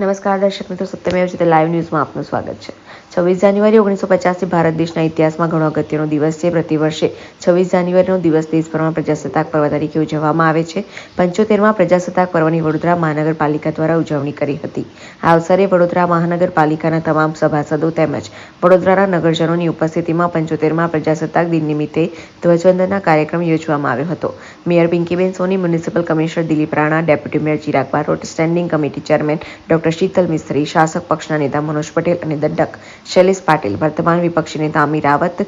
નમસ્કાર, દર્શક મિત્રો, સત્યમેવ છે. લાઈવ ન્યૂઝમાં આપનું સ્વાગત છે. છવ્વીસ જાન્યુઆરી ઓગણીસો પચાસથી ભારત દેશના ઇતિહાસમાં ઘણો અગત્યનો દિવસ છે. પ્રતિવર્ષે છવ્વીસ જાન્યુઆરીનો દિવસ દેશભરમાં પ્રજાસત્તાક પર્વ તરીકે ઉજવવામાં આવે છે. પંચોતેરમાં પ્રજાસત્તાક પર્વની વડોદરા મહાનગરપાલિકા દ્વારા ઉજવણી કરી હતી. આ અવસરે વડોદરા મહાનગરપાલિકાના તમામ સભાસદો તેમજ વડોદરાના નગરજનોની ઉપસ્થિતિમાં પંચોતેરમાં પ્રજાસત્તાક દિન નિમિત્તે ધ્વજવંદનના કાર્યક્રમ યોજવામાં આવ્યો હતો. Mayor Pinkiben Soni, municipal commissioner Dilip Rana, deputy mayor Chirag Barot standing committee chairman doctor Sheetal Mistry, શાસક પક્ષના નેતા મનોજ પટેલ અને દંડક શૈલેષ પાટીલ, વર્તમાન વિપક્ષી નેતા અમીર રાવત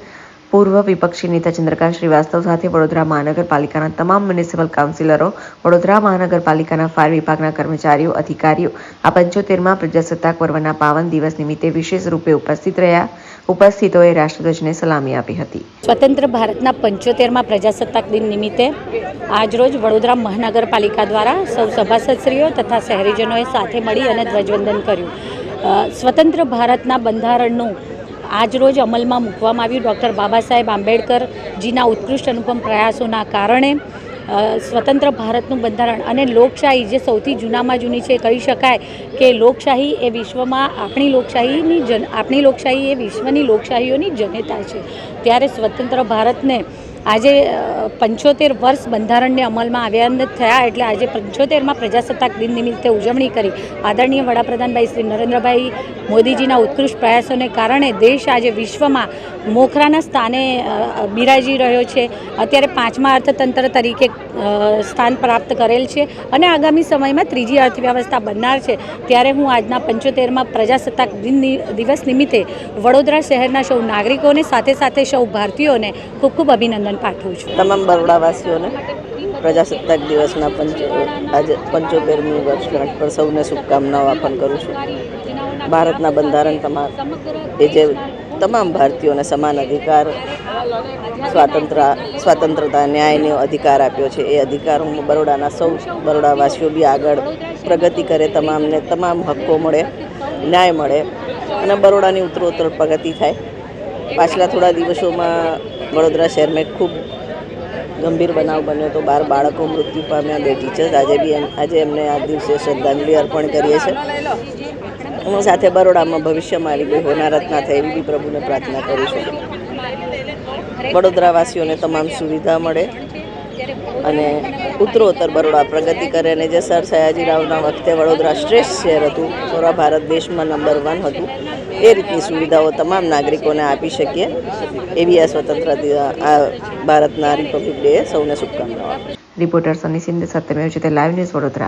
પૂર્વ વિપક્ષી નેતા ચંદ્રકાંત શ્રીવાસ્તવ સાથે વડોદરા મહાનગરપાલિકાના તમામ મ્યુનિસિપલ કાઉન્સિલરો, વડોદરા મહાનગરપાલિકાના ફાયર વિભાગના કર્મચારીઓ, અધિકારીઓ, આ પંચોતેરમાં પ્રજાસત્તાક પર્વના પાવન દિવસ નિમિત્તે વિશેષ રૂપે ઉપસ્થિત રહ્યા. ઉપસ્થિતોએ રાષ્ટ્રધ્વજને સલામી આપી હતી. સ્વતંત્ર ભારતના પંચોતેરમાં પ્રજાસત્તાક દિન નિમિત્તે આજરોજ વડોદરા મહાનગરપાલિકા દ્વારા સૌ સભાસદશ્રીઓ તથા શહેરીજનોએ સાથે મળી અને ધ્વજવંદન કર્યું. સ્વતંત્ર ભારતના બંધારણનું આજરોજ અમલમાં મૂકવામાં આવ્યું. ડૉક્ટર બાબા સાહેબ આંબેડકરજીના ઉત્કૃષ્ટ અનુપમ પ્રયાસોના કારણે સ્વતંત્ર ભારતનું બંધારણ અને લોકશાહી જે સૌથી જૂનામાં જૂની છે કહી શકાય કે લોકશાહી એ વિશ્વમાં આપણી લોકશાહીની જન, આપણી લોકશાહી એ વિશ્વની લોકશાહીઓની જનેતા છે. ત્યારે સ્વતંત્ર ભારતને આજે પંચોતેર વર્ષ બંધારણને અમલમાં આવ્યા થયા એટલે આજે પંચોતેરમાં પ્રજાસત્તાક દિન નિમિત્તે ઉજવણી કરી. આદરણીય વડાપ્રધાનભાઈ શ્રી નરેન્દ્રભાઈ મોદીજીના ઉત્કૃષ્ટ પ્રયાસોને કારણે દેશ આજે વિશ્વમાં મોખરાના સ્થાને બિરાજી રહ્યો છે. અત્યારે પાંચમા અર્થતંત્ર તરીકે સ્થાન પ્રાપ્ત કરેલ છે અને આગામી સમયમાં ત્રીજી અર્થવ્યવસ્થા બનનાર છે. ત્યારે હું આજના પંચોતેરમાં પ્રજાસત્તાક દિન દિવસ નિમિત્તે વડોદરા શહેરના સૌ નાગરિકોને, સાથે સાથે સૌ ભારતીયોને ખૂબ ખૂબ અભિનંદન પાઠવું છું. તમામ બરોડાવાસીઓને પ્રજાસત્તાક દિવસના પંચ, આજે પંચોતેરમી વર્ષગાંઠ પર સૌને શુભકામનાઓ આપણ કરું છું. ભારતના બંધારણ તમામ, એ જે તમામ ભારતીયોને સમાન અધિકાર, સ્વાતંત્ર, સ્વાતંત્રતા, ન્યાયનો અધિકાર આપ્યો છે, એ અધિકાર હું બરોડાના સૌ બરોડાવાસીઓ બી આગળ પ્રગતિ કરે, તમામને તમામ હક્કો મળે, ન્યાય મળે અને બરોડાની ઉત્તરોત્તર પ્રગતિ થાય. પાછલા થોડા દિવસોમાં વડોદરા શહેરમાં ખૂબ ગંભીર બનાવ બન્યો તો બાર બાળકો મૃત્યુ પામ્યા, બે ટીચર્સ આજે બી આજે એમને આ દિવસે શ્રદ્ધાંજલિ અર્પણ કરીએ છીએ. હું સાથે બરોડામાં ભવિષ્યમાં આવી ગઈ હોનારત ના થાય એવી બી પ્રભુને પ્રાર્થના કરું છું વડોદરાવાસીઓને તમામ સુવિધા મળે અને ઉત્તરોત્તર બરોડા પ્રગતિ કરે અને જે સર સયાજીરાવના વખતે વડોદરા શ્રેષ્ઠ શહેર હતું. પૂરા ભારત દેશમાં નંબર વન હતું. એ રીતની સુવિધાઓ તમામ નાગરિકોને આપી શકીએ એવી આ સ્વતંત્ર દિ- આ ભારતના રિપબ્લિક ડે સૌને શુભકામનાઓ. રિપોર્ટર સની સિંધે સત્યમેવ છે તે લાઈવ ન્યૂઝ વડોદરા.